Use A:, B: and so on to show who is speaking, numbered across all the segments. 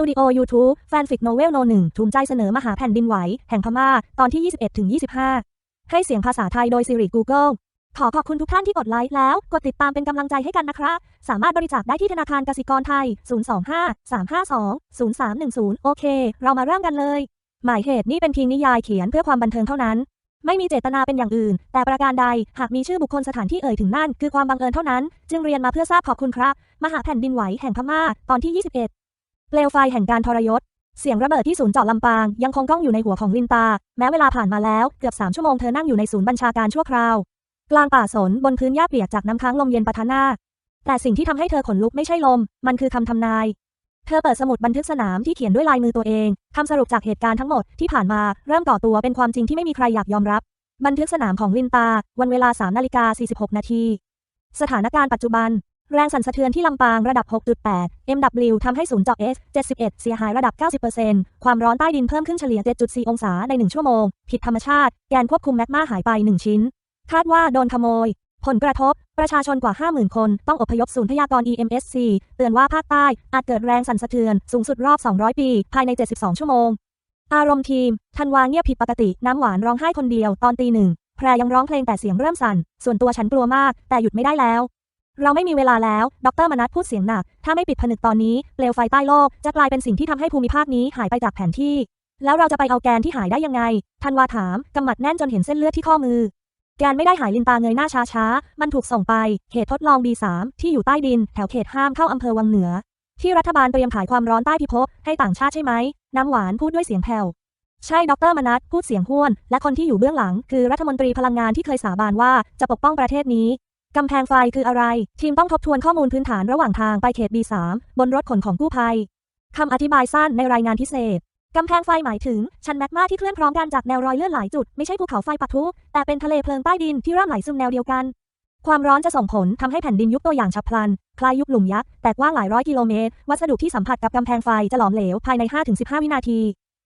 A: ตูดิโอ YouTube แฟนฟิกโนเวลโนหนึ่งภูมิใจเสนอมหาแผ่นดินไหว แห่งพม่า ตอนที่ 21ถึง25 ให้เสียงภาษาไทยโดย Siri Google ขอขอบคุณทุกท่านที่กดไลค์แล้ว กดติดตามเป็นกำลังใจให้กันนะครับ สามารถบริจาคได้ที่ธนาคารกสิกรไทย 025 352 0310 โอเค เรามาเริ่มกันเลย หมายเหตุนี่เป็นเพียงนิยายเขียนเพื่อความบันเทิงเท่านั้น ไม่มีเจตนาเป็นอย่างอื่น แต่ประการใด หากมีชื่อบุคคลสถานที่เอ่ยถึงนั่น คือความบังเอิญเท่านั้น จึงเรียนมาเพื่อทราบขอบคุณครับ มหาแผ่นดินไหวแห่งพม่า ตอนที่ 21 เปลวไฟแห่งการทรยศ เสียงระเบิดที่ศูนย์เจาะลำปาง ยังคงก้องอยู่ในหัวของลินตา แม้เวลาผ่านมาแล้วเกือบ3ชั่วโมงเธอนั่งอยู่ในศูนย์บัญชาการชั่วคราว กลางป่าสนบนพื้นหญ้าเปียกจากน้ำค้างลมเย็นปะทะหน้า แต่สิ่งที่ทำให้เธอขนลุกไม่ใช่ลม มันคือคำทำนาย เธอเปิดสมุดบันทึกสนามที่เขียนด้วยลายมือตัวเองคำสรุปจากเหตุการณ์ทั้งหมดที่ผ่านมาเริ่มก่อตัวเป็นความจริงที่ไม่มีใครอยากยอมรับ บันทึกสนามของลินตา วันเวลา3นาฬิกา46นาทีสถานการณ์ปัจจุบัน แรงสั่นสะเทือนที่ลำปางระดับ 6.8 MW ทำให้ศูนย์เจาะ S 71 เสียหายระดับ 90%ความร้อนใต้ดินเพิ่มขึ้นเฉลี่ย 7.4 องศาใน 1 ชั่วโมง ผิดธรรมชาติ แกนควบคุมแมกมาหายไป 1 ชิ้น คาดว่าโดนขโมย ผลกระทบ ประชาชนกว่า 50,000 คนต้องอพยพศูนย์พยากรณ์ EMSC เตือนว่าภาคใต้อาจเกิดแรงสั่นสะเทือนสูงสุดรอบ 200 ปี ภายใน 72 ชั่วโมง อารมณ์ทีมทันวาเงียบผิดปกติน้ำหวานร้องไห้คนเดียวตอนตีหนึ่งแพรยังร้องเพลงแต่เสียงเริ่มสั่น ส่วนตัวฉันกลัวมาก แต่หยุดไม่ได้แล้ว เราไม่มีเวลาแล้ว ดรมนัทพูดเสียงหนัก ถ้าไม่ปิดผนึกตอนนี้ เปลวไฟใต้โลก จะกลายเป็นสิ่งที่ทำให้ภูมิภาคนี้หายไปจากแผนที่ แล้วเราจะไปเอาแกนที่หายได้ยังไง ทันวาถาม กำมัดแน่นจนเห็นเส้นเลือดที่ข้อมือ แกนไม่ได้หายลินตาเงยหน้าช้าๆ มันถูกส่งไป เขตทดลอง B3 ที่อยู่ใต้ดิน แถวเขตห้ามเข้าอำเภอวังเหนือ ที่รัฐบาลเตรียมขายความร้อนใต้พิภพให้ต่างชาติใช่ไหม น้ำหวานพูดด้วยเสียงแผ่วใช่ ดรมนัทพูดเสียงห้วน และคนที่อยู่เบื้องหลัง คือรัฐมนตรีพลังงานที่เคยสาบานว่าจะปกป้องประเทศนี้ กำแพงไฟคืออะไร ทีมต้องทบทวนข้อมูลพื้นฐานระหว่างทางไปเขต B3 บนรถขนของกู้ภัยคำอธิบายสั้นในรายงานพิเศษกำแพงไฟหมายถึง ชั้นแมกมาที่เคลื่อนพร้อมกันจากแนวรอยเลื่อนหลายจุด ไม่ใช่ภูเขาไฟปะทุ แต่เป็นทะเลเพลิงใต้ดินที่เริ่มไหลซึมแนวเดียวกัน ความร้อนจะส่งผลทำให้แผ่นดินยุบตัวอย่างฉับพลัน คล้ายยุบหลุมยักษ์ แต่กว้างหลายร้อยกิโลเมตร วัสดุที่สัมผัสกับกำแพงไฟจะหลอมเหลวภายใน 5-15 วินาที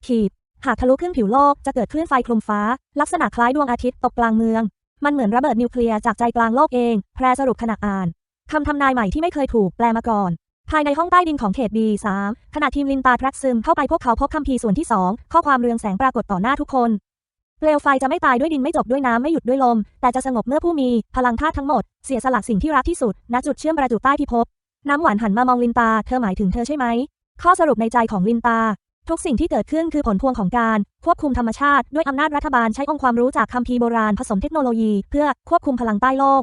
A: ขีด หากทะลุขึ้นผิวโลกจะเกิดคลื่นไฟคลุมฟ้า ลักษณะคล้ายดวงอาทิตย์ตกกลางเมือง มันเหมือนระเบิดนิวเคลียร์จากใจกลางโลกเอง แพรสรุปขณะอ่านคำทำนายใหม่ที่ไม่เคยถูกแปลมาก่อน ภายในห้องใต้ดินของเขต B3 ขณะทีมลินตาแทร็กซึมเข้าไปพวกเขาพบคัมภีร์ส่วนที่ 2 ข้อความเรืองแสงปรากฏต่อหน้าทุกคนเปลวไฟจะไม่ตายด้วยดินไม่จบด้วยน้ำไม่หยุดด้วยลม แต่จะสงบเมื่อผู้มี พลังธาตุทั้งหมด เสียสละสิ่งที่รักที่สุด ณจุดเชื่อมประจุใต้พิภพน้ำหวานหันมามองลินตา เธอหมายถึงเธอใช่ไหม ข้อสรุปในใจของลินตา ทุกสิ่งที่เกิดขึ้นคือผลพวงของการ ควบคุมธรรมชาติด้วยอำนาจรัฐบาลใช้องค์ความรู้จากคัมภีร์โบราณผสมเทคโนโลยี เพื่อควบคุมพลังใต้โลก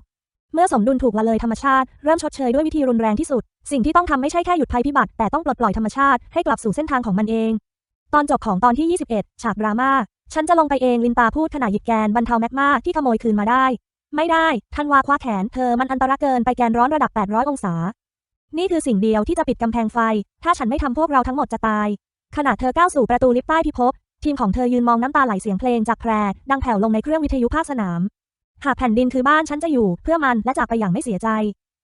A: เมื่อสมดุลถูกละเลยธรรมชาติ เริ่มชดเชยด้วยวิธีรุนแรงที่สุด สิ่งที่ต้องทำไม่ใช่แค่หยุดภัยพิบัติ แต่ต้องปลดปล่อยธรรมชาติให้กลับสู่เส้นทางของมันเอง ตอนจบของตอนที่ 21 ฉากดราม่าฉันจะลงไปเองลินตาพูดขณะหยิบแกนบรรเทาแมกมาที่ขโมยคืนมาได้ ไม่ได้ทันวาคว้าแขนเธอมันอันตรายเกินไปแกนร้อนระดับ 800 องศา นี่คือสิ่งเดียวที่จะปิดกำแพงไฟ ถ้าฉันไม่ทำพวกเราทั้งหมดจะตาย ขณะเธอก้าวสู่ประตูลิฟต์ใต้พิภพ ทีมของเธอยืนมองน้ำตาไหลเสียงเพลงจากแพรดังแผ่วลงในเครื่องวิทยุภาคสนาม หากแผ่นดินคือบ้านฉันจะอยู่ เพื่อมันและจากไปอย่างไม่เสียใจ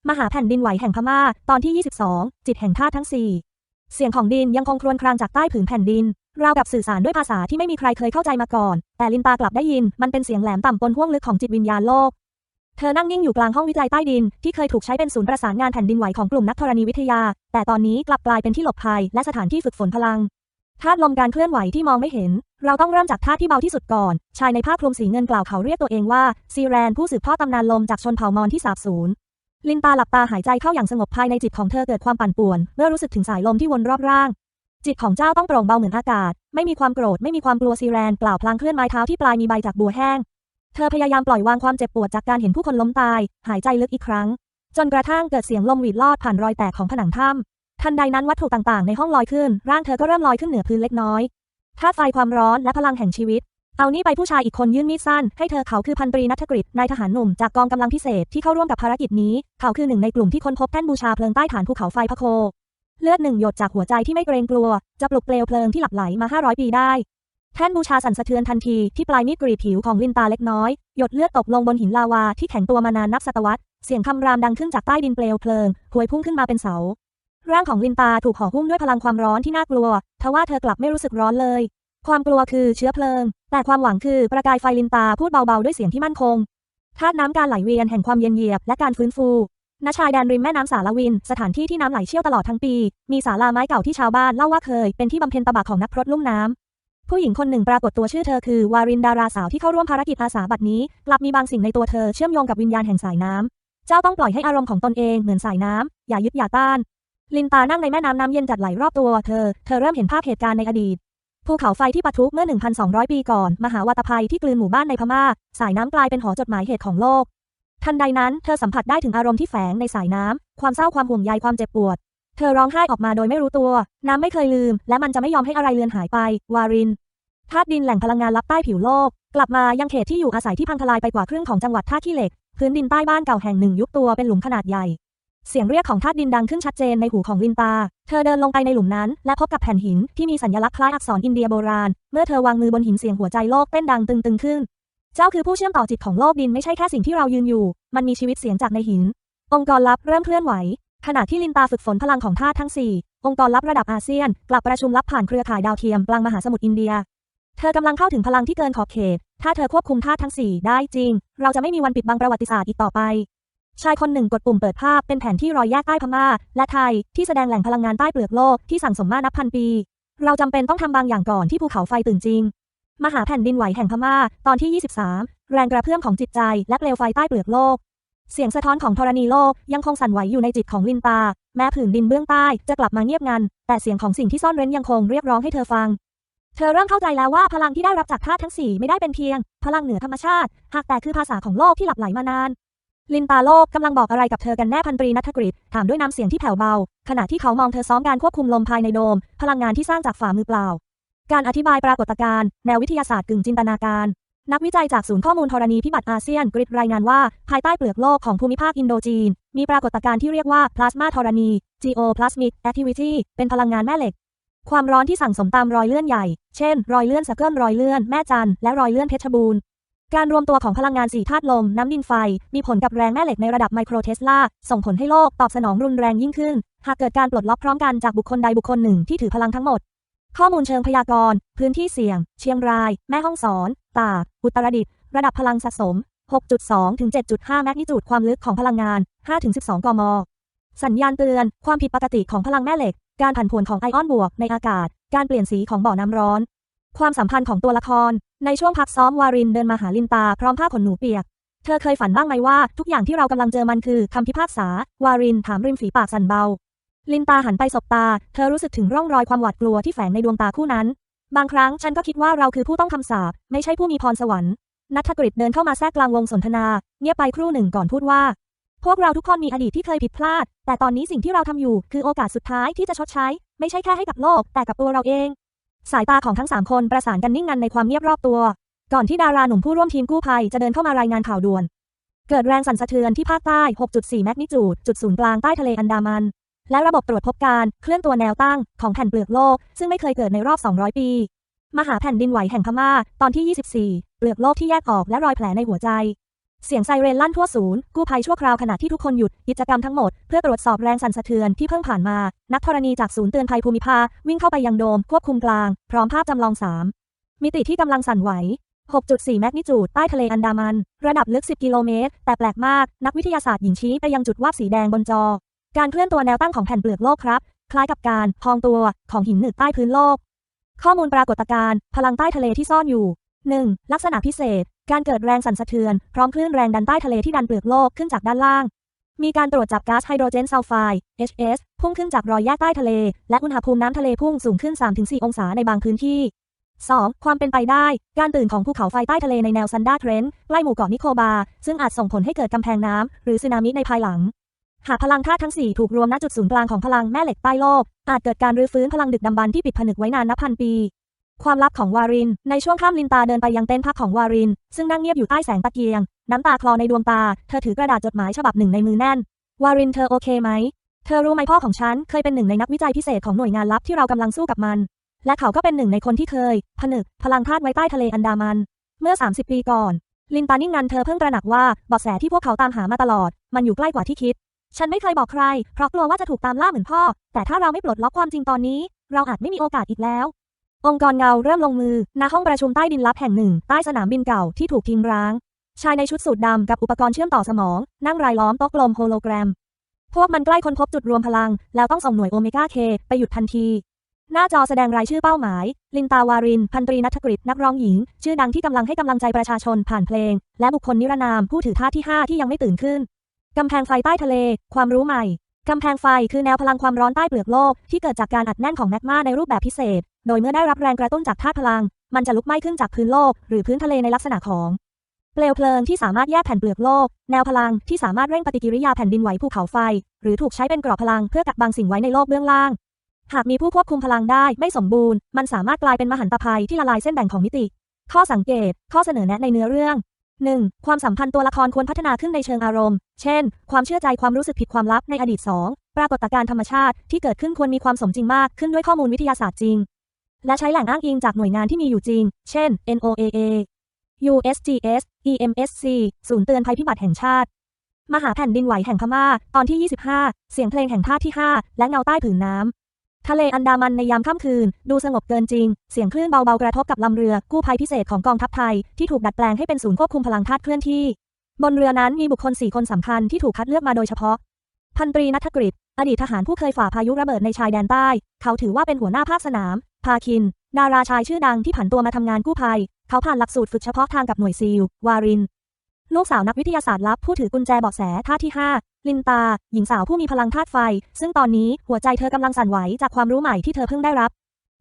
A: มหาแผ่นดินไหวแห่งพม่า ตอนที่ 22 จิตแห่งธาตุทั้ง 4 เสียงของดินยังคงครวญครางจากใต้ผืนแผ่นดินราวกับสื่อสารด้วยภาษาที่ไม่มีใครเคยเข้าใจมาก่อน แต่ลินตากลับได้ยิน มันเป็นเสียงแหลมต่ำปนห้วงลึกของจิตวิญญาณโลก เธอนั่งนิ่งอยู่กลางห้องวิจัยใต้ดิน ที่เคยถูกใช้เป็นศูนย์ประสานงานแผ่นดินไหวของกลุ่มนักธรณีวิทยา แต่ตอนนี้กลับกลายเป็นที่หลบภัย และสถานที่ฝึกฝนพลังธาตุลมการเคลื่อนไหวที่มองไม่เห็น เราต้องเริ่มจากธาตุที่เบาที่สุดก่อน ชายในผ้าคลุมสีเงินกล่าวเขาเรียกตัวเองว่าซีแรนผู้สืบทอดตำนานลมจากชนเผ่ามอญที่สาบสูญลินตาหลับตาหายใจเข้าอย่างสงบภายในจิตของเธอเกิดความปั่นป่วน เมื่อรู้สึกถึงสายลมที่วนรอบร่าง จิตของเจ้าต้องโปร่งเบาเหมือนอากาศ ไม่มีความโกรธไม่มีความกลัวซีแรนกล่าวพลางเคลื่อนไม้เท้าที่ปลายมีใบจากบัวแห้ง เธอพยายามปล่อยวางความเจ็บปวดจากการเห็นผู้คนล้มตาย หายใจลึกอีกครั้ง จนกระทั่งเกิดเสียงลมหวีดลอดผ่านรอยแตกของผนังถ้ำทันใดนั้นวัตถุต่างๆ ในห้องลอยขึ้น ร่างเธอก็เริ่มลอยขึ้นเหนือพื้นเล็กน้อยธาตุไฟความร้อนและพลังแห่งชีวิต เอานี่ไปผู้ชายอีกคนยื่นมีดสั้น ให้เธอเขาคือพันตรีนัทกฤษนายทหารหนุ่มจากกองกำลังพิเศษที่เข้าร่วมกับภารกิจนี้ เขาคือหนึ่งในกลุ่มที่ค้นพบแท่นบูชาเพลิงใต้ฐานภูเขาไฟพะโค เลือดหนึ่งหยดจากหัวใจที่ไม่เกรงกลัว จะปลุกเปลวเพลิงที่หลับไหลมา 500 ปีได้ แท่นบูชาสั่นสะเทือนทันทีที่ปลายมีดกรีดผิวของลินตาเล็กน้อย หยดเลือดตกลงบนหินลาวาที่แข็งตัวมานานนับศตวรรษ เสียงคำรามดังขึ้นจากใต้ดินเปลวเพลิงพวยพุ่งขึ้นมาเป็นเสา ร่างของลินตาถูกห่อหุ้มด้วยพลังความร้อนที่น่ากลัว ทว่าเธอกลับไม่รู้สึกร้อนเลย ความกลัวคือเชื้อเพลิง แต่ความหวังคือประกายไฟลินตาพูดเบาๆด้วยเสียงที่มั่นคงธาตุน้ำการไหลเวียนแห่งความเย็นเยียบและการฟื้นฟูณชายแดนริมแม่น้ำสารวิน สถานที่ที่น้ำไหลเชี่ยวตลอดทั้งปี มีศาลาไม้เก่าที่ชาวบ้านเล่าว่าเคยเป็นที่บำเพ็ญตบะของนักพรตลุ่มน้ำ ผู้หญิงคนหนึ่งปรากฏตัวชื่อเธอคือวารินดาราสาวที่เข้าร่วมภารกิจอาสาบัดนี้ กลับมีบางสิ่งในตัวเธอเชื่อมโยงกับวิญญาณแห่งสายน้ำเจ้าต้องปล่อยให้อารมณ์ของตนเองเหมือนสายน้ำอย่ายึดอย่าต้าน ลินตานั่งในแม่น้ำน้ำเย็นจัดไหลรอบตัวเธอ เธอเริ่มเห็นภาพเหตุการณ์ในอดีตภูเขาไฟที่ปะทุเมื่อ 1,200 ปีก่อน มหาวาตภัยที่กลืนหมู่บ้านในพม่า สายน้ำกลายเป็นหอจดหมายเหตุของโลก ทันใดนั้น เธอสัมผัสได้ถึงอารมณ์ที่แฝงในสายน้ำ ความเศร้า ความห่วงใย ความเจ็บปวด เธอร้องไห้ออกมาโดยไม่รู้ตัว น้ำไม่เคยลืม และมันจะไม่ยอมให้อะไรเลือนหายไป วารินธาตุดินแหล่งพลังงานลับใต้ผิวโลก กลับมายังเขตที่อยู่อาศัยที่พังทลายไปกว่าครึ่งของจังหวัดท่าขี้เหล็ก พื้นดินใต้บ้านเก่าแห่งหนึ่งยุบตัวเป็นหลุมขนาดใหญ่ เสียงเรียกของธาตุดินดังขึ้นชัดเจนในหูของลินตา เธอเดินลงไปในหลุมนั้น และพบกับแผ่นหินที่มีสัญลักษณ์คล้ายอักษรอินเดียโบราณ เมื่อเธอวางมือบนหินเสียงหัวใจโลกเต้นดังตึงๆขึ้น เจ้าคือผู้เชื่อมต่อจิตของโลกดินไม่ใช่แค่สิ่งที่เรายืนอยู่ มันมีชีวิตเสียงจากในหิน องค์กรลับเริ่มเคลื่อนไหว ขณะที่ลินตาฝึกฝนพลังของธาตุทั้ง 4 องค์กรลับระดับอาเซียน กลับประชุมลับผ่านเครือข่ายดาวเทียมกลางมหาสมุทรอินเดีย เธอกำลังเข้าถึงพลังที่เกินขอบเขต ถ้าเธอควบคุมธาตุทั้ง 4 ได้จริง เราจะไม่มีวันปิดบังประวัติศาสตร์อีกต่อไป ชายคนหนึ่งกดปุ่มเปิดภาพเป็นแผนที่รอยแยกใต้พม่า และไทย ที่แสดงแหล่งพลังงานใต้เปลือกโลกที่สั่งสมมานับพันปี เราจำเป็นต้องทำบางอย่างก่อนที่ภูเขาไฟตื่นจริง มหาแผ่นดินไหวแห่งพม่า ตอนที่ 23 แรงกระเพื่อมของจิตใจและเปลวไฟใต้เปลือกโลก เสียงสะท้อนของธรณีโลกยังคงสั่นไหวอยู่ในจิตของลินตา แม้ผืนดินเบื้องใต้จะกลับมาเงียบงัน แต่เสียงของสิ่งที่ซ่อนเร้นยังคงเรียกร้องให้เธอฟัง เธอเริ่มเข้าใจแล้วว่าพลังที่ได้รับจากธาตุทั้งสี่ไม่ได้เป็นเพียง พลังเหนือธรรมชาติ หากแต่คือภาษาของโลกที่หลับไหลมานาน ลินตาโลกกำลังบอกอะไรกับเธอกันแน่พันตรีนัทกฤษถามด้วยน้ำเสียงที่แผ่วเบา ขณะที่เขามองเธอซ้อมการควบคุมลมภายในโดม พลังงานที่สร้างจากฝ่ามือเปล่า การอธิบายปรากฏการณ์แนววิทยาศาสตร์กึ่งจินตนาการ นักวิจัยจากศูนย์ข้อมูลธรณีพิบัติอาเซียนกริดรายงานว่า ภายใต้เปลือกโลกของภูมิภาคอินโดจีน มีปรากฏการณ์ที่เรียกว่าพลาสมาธรณี geoplasmic activity เป็นพลังงานแม่เหล็ก ความร้อนที่สั่งสมตามรอยเลื่อนใหญ่ เช่น รอยเลื่อนสะเกิลรอยเลื่อนแม่จันและรอยเลื่อนเพชรบูรณ์การรวมตัวของพลังงานสี่ธาตุลม น้ำดินไฟ มีผลกับแรงแม่เหล็กในระดับไมโครเทสลา ส่งผลให้โลกตอบสนองรุนแรงยิ่งขึ้น หากเกิดการปลดล็อกพร้อมกันจากบุคคลใดบุคคลหนึ่งที่ถือพลังทั้งหมด ข้อมูลเชิงพยากรณ์ พื้นที่เสี่ยง เชียงราย แม่ฮ่องสอน ตาก อุตรดิตถ์ระดับพลังสะสม 6.2 ถึง 7.5 แมกนิจูดความลึกของพลังงาน 5 ถึง 12 กม สัญญาณเตือน ความผิดปกติของพลังแม่เหล็ก การผันผวนของไอออนบวกในอากาศ การเปลี่ยนสีของบ่อน้ำร้อน ความสัมพันธ์ของตัวละคร ในช่วงพักซ้อมวารินเดินมาหาลินตาพร้อมผ้าขนหนูเปียก เธอเคยฝันบ้างไหมว่าทุกอย่างที่เรากำลังเจอมันคือคำพิพากษา วารินถามริมฝีปากสั่นเบา ลินตาหันไปสบตา เธอรู้สึกถึงร่องรอยความหวาดกลัวที่แฝงในดวงตาคู่นั้น บางครั้งฉันก็คิดว่าเราคือผู้ต้องคำสาปไม่ใช่ผู้มีพรสวรรค์ นัทกฤษเดินเข้ามาแทรกกลางวงสนทนา เงียบไปครู่หนึ่งก่อนพูดว่า พวกเราทุกคนมีอดีตที่เคยผิดพลาด แต่ตอนนี้สิ่งที่เราทำอยู่คือโอกาสสุดท้ายที่จะชดใช้ ไม่ใช่แค่ให้กับโลก แต่กับตัวเราเอง สายตาของทั้งสามคนประสานกันนิ่งงันในความเงียบรอบตัว ก่อนที่ดาราหนุ่มผู้ร่วมทีมกู้ภัยจะเดินเข้ามารายงานข่าวด่วน เกิดแรงสั่นสะเทือนที่ภาคใต้ 6.4 แมกนิจูดจุดศูนย์กลางใต้ทะเลอันดามัน และระบบตรวจพบการเคลื่อนตัวแนวตั้งของแผ่นเปลือกโลก ซึ่งไม่เคยเกิดในรอบ 200 ปี มหาแผ่นดินไหวแห่งพม่า ตอนที่ 24 เปลือกโลกที่แยกออกและรอยแผลในหัวใจ เสียงไซเรนลั่นทั่วศูนย์ กู้ภัยชั่วคราวขณะที่ทุกคนหยุดกิจกรรมทั้งหมด เพื่อตรวจสอบแรงสั่นสะเทือนที่เพิ่งผ่านมา นักธรณีจากศูนย์เตือนภัยภูมิภาควิ่งเข้าไปยังโดมควบคุมกลาง พร้อมภาพจำลอง 3 มิติที่กำลังสั่นไหว6.4 แมกนิจูด ใต้ทะเลอันดามัน ระดับลึก 10 กิโลเมตร แต่แปลกมาก นักวิทยาศาสตร์หญิงชี้ไปยังจุดวาบสีแดงบนจอ การเคลื่อนตัวแนวตั้งของแผ่นเปลือกโลกครับ คล้ายกับการพองตัวของหินหนึบใต้พื้นโลก ข้อมูลปรากฏการณ์พลังใต้ทะเลที่ซ่อนอยู่ 1. ลักษณะพิเศษ การเกิดแรงสั่นสะเทือน พร้อมคลื่นแรงดันใต้ทะเลที่ดันเปลือกโลกขึ้นจากด้านล่าง มีการตรวจจับก๊าซไฮโดรเจนซัลไฟด์ HS พุ่งขึ้นจากรอยแยกใต้ทะเล และอุณหภูมิน้ำทะเลพุ่งสูงขึ้น 3-4 องศาในบางพื้นที่ 2. ความเป็นไปได้ การตื่นของภูเขาไฟใต้ทะเลในแนวซันดาเทรนใกล้หมู่เกาะนิโคบา ซึ่งอาจส่งผลให้เกิดกำแพงน้ำหรือสึนามิในภายหลัง หากพลังธาตุทั้ง 4 ถูกรวมณจุดศูนย์กลางของพลังแม่เหล็กใต้โลก อาจเกิดการรื้อฟื้นพลังดึกดำบรรพ์ที่ปิดผนึกไว้นานนับพันปี ความลับของวาริน ในช่วงค่ำลินตาเดินไปยังเต็นท์พักของวาริน ซึ่งนั่งเงียบอยู่ใต้แสงตะเกียง น้ำตาคลอในดวงตา เธอถือกระดาษจดหมายฉบับหนึ่งในมือแน่น วารินเธอโอเคไหม เธอรู้ไหมพ่อของฉันเคยเป็นหนึ่งในนักวิจัยพิเศษของหน่วยงานลับที่เรากำลังสู้กับมัน และเขาก็เป็นหนึ่งในคนที่เคย ผนึก พลังธาตุไว้ใต้ทะเลอันดามัน เมื่อ 30 ปีก่อนลินตานิ่งงันเธอเพิ่งตระหนักว่าเบาะแสที่พวกเขาตามหามาตลอด มันอยู่ใกล้กว่าที่คิด ฉันไม่เคยบอกใคร เพราะกลัวว่าจะถูกตามล่าเหมือนพ่อ แต่ถ้าเราไม่ปลดล็อกความจริงตอนนี้ เราอาจไม่มีโอกาสอีกแล้ว องค์กรเงาเริ่มลงมือณห้องประชุมใต้ดินลับแห่งหนึ่ง ใต้สนามบินเก่าที่ถูกทิ้งร้าง ชายในชุดสูทดำกับอุปกรณ์เชื่อมต่อสมอง นั่งรายล้อมโต๊ะกลมโฮโลแกรม พวกมันใกล้ค้นพบจุดรวมพลัง แล้วต้องส่งหน่วยโอเมก้าเคไปหยุดทันที หน้าจอแสดงรายชื่อเป้าหมาย ลินตาวาริน พันตรีนัทกฤษนักร้องหญิง ชื่อดังที่กำลังให้กำลังใจประชาชนผ่านเพลง และบุคคลนิรนามผู้ถือท่าที่ 5 ที่ยังไม่ตื่นขึ้น กำแพงไฟใต้ทะเล ความรู้ใหม่ กำแพงไฟคือแนวพลังความร้อนใต้เปลือกโลก ที่เกิดจากการอัดแน่นของแมกมาในรูปแบบพิเศษ โดยเมื่อได้รับแรงกระตุ้นจากธาตุพลัง มันจะลุกไหม้ขึ้นจากพื้นโลก หรือพื้นทะเลในลักษณะของเปลวเพลิงที่สามารถแยกแผ่นเปลือกโลก แนวพลังที่สามารถเร่งปฏิกิริยาแผ่นดินไหวภูเขาไฟ หรือถูกใช้เป็นกรอบพลังเพื่อกักบังสิ่งไว้ในโลกเบื้องล่าง หากมีผู้ควบคุมพลังได้ไม่สมบูรณ์ มันสามารถกลายเป็นมหันตภัยที่ละลายเส้นแบ่งของมิติ ข้อสังเกต ข้อเสนอแนะในเนื้อเรื่อง 1. ความสัมพันธ์ตัวละครควรพัฒนาขึ้นในเชิงอารมณ์ เช่น ความเชื่อใจความรู้สึกผิดความลับในอดีต 2. ปรากฏการณ์ธรรมชาติที่เกิดขึ้นควรมีความสมจริงมากขึ้นด้วยข้อมูลวิทยาศาสตร์จริง และใช้แหล่งอ้างอิงจากหน่วยงานที่มีอยู่จริง เช่น NOAA USGS EMSC ศูนย์เตือนภัยพิบัติแห่งชาติ มหาแผ่นดินไหวแห่งพม่า ตอนที่ 25 เสียงเพลงแห่งท่าที่ 5 และเงาใต้ผืนน้ำ ทะเลอันดามันในยามค่ำคืน ดูสงบเกินจริง เสียงคลื่นเบาๆกระทบกับลำเรือ กู้ภัยพิเศษของกองทัพไทย ที่ถูกดัดแปลงให้เป็นศูนย์ควบคุมพลังธาตุเคลื่อนที่ บนเรือนั้นมีบุคคล4คนสำคัญที่ถูกคัดเลือกมาโดยเฉพาะ พันตรีนัทกฤษอดีตทหารผู้เคยฝ่าพายุระเบิดในชายแดนใต้ เขาถือว่าเป็นหัวหน้าภาคสนาม พาคิน ดาราชายชื่อดังที่ผันตัวมาทำงานกู้ภัย เขาผ่านหลักสูตรฝึกเฉพาะทางกับหน่วยซีล วาริน ลูกสาวนักวิทยาศาสตร์ลับผู้ถือกุญแจเบาะแสท่าที่ 5 ลินตา หญิงสาวผู้มีพลังธาตุไฟ ซึ่งตอนนี้หัวใจเธอกำลังสั่นไหวจากความรู้ใหม่ที่เธอเพิ่งได้รับ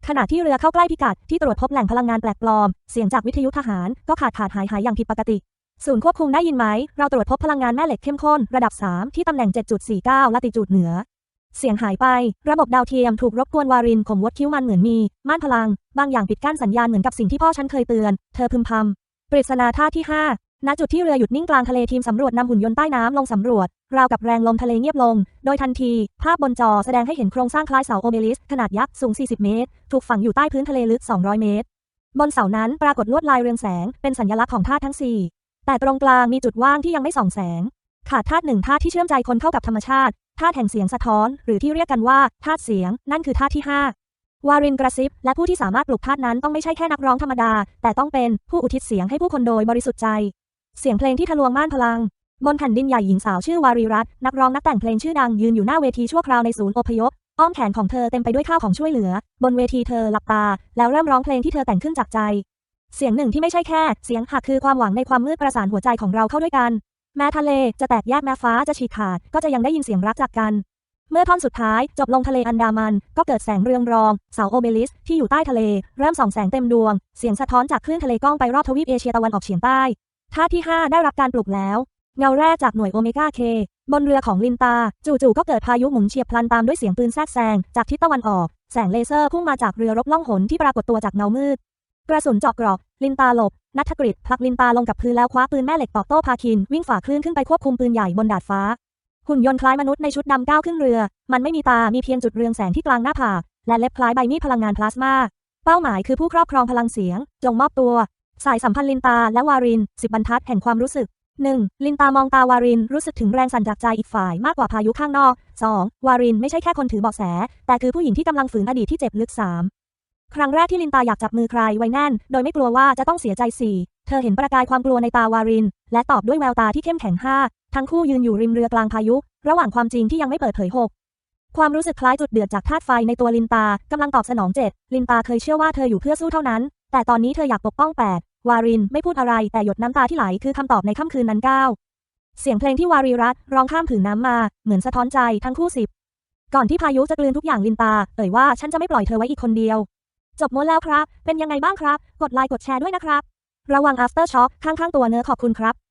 A: ขณะที่เรือเข้าใกล้พิกัดที่ตรวจพบแหล่งพลังงานแปลกปลอม เสียงจากวิทยุทหารก็ขาดขาดหายหายอย่างผิดปกติ ศูนย์ควบคุมได้ยินไหม เราตรวจพบพลังงานแม่เหล็กเข้มข้นระดับ 3 ที่ตำแหน่ง 7.49ลัติจูดเหนือ เสียงหายไป ระบบดาวเทียมถูกรบกวนวารินข่มวดคิ้วมันเหมือนมีม่านพลัง บางอย่างปิดกั้นสัญญาณเหมือนกับสิ่งที่พ่อฉันเคยเตือน เธอพึมพำปริศนาท่าที่ 5 ณจุดที่เรือหยุดนิ่งกลางทะเลทีมสำรวจนำหุ่นยนต์ใต้น้ำลงสำรวจ ราวกับแรงลมทะเลเงียบลง โดยทันที ภาพบนจอแสดงให้เห็นโครงสร้างคล้ายเสาโอเบลิส ขนาดยักษ์สูง 40 เมตร ถูกฝังอยู่ใต้พื้นทะเลลึก 200 เมตร บนเสานั้นปรากฏลวดลายเรืองแสง เป็นสัญลักษณ์ของธาตุทั้ง 4 แต่ตรงกลางมีจุดว่างที่ยังไม่ส่องแสง ขาดธาตุหนึ่งธาตุที่เชื่อมใจคนเข้ากับธรรมชาติธาตุแห่งเสียงสะท้อน หรือที่เรียกกันว่าธาตุเสียง นั่นคือธาตุที่ 5 วารินกระซิบ และผู้ที่สามารถปลุกธาตุนั้นต้องไม่ใช่แค่นักร้องธรรมดา แต่ต้องเป็นผู้อุทิศเสียงให้ผู้คนโดยบริสุทธิ์ใจ เสียงเพลงที่ทะลวงม่านพลัง บนแผ่นดินใหญ่หญิงสาวชื่อวารีรัตน์นักร้องนักแต่งเพลงชื่อดังยืนอยู่หน้าเวทีชั่วคราวในศูนย์อพยพ อ้อมแขนของเธอเต็มไปด้วยข้าวของช่วยเหลือ บนเวทีเธอหลับตา แล้วเริ่มร้องเพลงที่เธอแต่งขึ้นจากใจ เสียงหนึ่งที่ไม่ใช่แค่ เสียงหักคือความหวังในความมืดประสานหัวใจของเราเข้าด้วยกัน แม้ทะเลจะแตกแยกแม้ฟ้าจะฉีกขาด ก็จะยังได้ยินเสียงรักจากกัน เมื่อท่อนสุดท้ายจบลงทะเลอันดามัน ก็เกิดแสงเรืองรองเสาโอเบลิส ที่อยู่ใต้ทะเล เริ่มส่องแสงเต็มดวง เสียงสะท้อนจากคลื่นทะเลก้องไปรอบทวีปเอเชียตะวันออกเฉียงใต้ ท่าที่ 5 ได้รับการปลุกแล้ว เงาแรกจากหน่วยโอเมก้าเคบนเรือของลินตา จู่ๆก็เกิดพายุหมุนเฉียบพลันตามด้วยเสียงปืนแทรกแซงจากทิศตะวันออก แสงเลเซอร์พุ่งมาจากเรือรบล่องหนที่ปรากฏตัวจากเงามืด กระสุนเจาะกรอกลินตาหลบนัทกฤษผลักลินตาลงกับพื้นแล้วคว้าปืนแม่เหล็กตอบโต้พาคิน วิ่งฝ่าคลื่นขึ้นไปควบคุมปืนใหญ่บนดาดฟ้า หุ่นยนต์คล้ายมนุษย์ในชุดดำก้าวขึ้นเรือ มันไม่มีตามีเพียงจุดเรืองแสงที่กลางหน้าผากและเล็บคล้ายใบมีดพลังงานพลาสมาเป้าหมายคือผู้ครอบครองพลังเสียง จงมอบตัว สายสัมพันธ์ลินตาและวารินสิบบรรทัดแห่งความรู้สึก 1. ลินตามองตาวารินรู้สึกถึงแรงสั่นจากใจอีกฝ่ายมากกว่าพายุข้างนอก 2. วารินไม่ใช่แค่คนถือเบาะแส แต่คือผู้หญิงที่กำลังฝืนอดีตที่เจ็บลึก 3. ครั้งแรกที่ลินตาอยากจับมือใครไว้แน่น โดยไม่กลัวว่าจะต้องเสียใจ 4. เธอเห็นประกายความกลัวในตาวาริน และตอบด้วยแววตาที่เข้มแข็ง 5. ทั้งคู่ยืนอยู่ริมเรือกลางพายุ ระหว่างความจริงที่ยังไม่เปิดเผย 6. ความรู้สึกคล้ายจุดเดือดจากธาตุไฟในตัวลินตากำลังตอบสนองเจ็ดลินตาเคยเชื่อว่าเธออยู่เพื่อสู้เท่านั้น แต่ตอนนี้เธออยากปกป้องแปด วารินไม่พูดอะไรแต่หยดน้ำตาที่ไหลคือคำตอบในค่ำคืนนั้นก้าวเสียงเพลงที่วารีรัตร้องข้ามผืนน้ำมา เหมือนสะท้อนใจทั้งคู่สิบ ก่อนที่พายุจะกลืนทุกอย่างลินตา เอ่ยว่าฉันจะไม่ปล่อยเธอไว้อีกคนเดียว จบม้วนแล้วครับ เป็นยังไงบ้างครับ กดไลค์กดแชร์ด้วยนะครับ ระวัง after shock ข้างๆตัวเนื้อขอบคุณครับ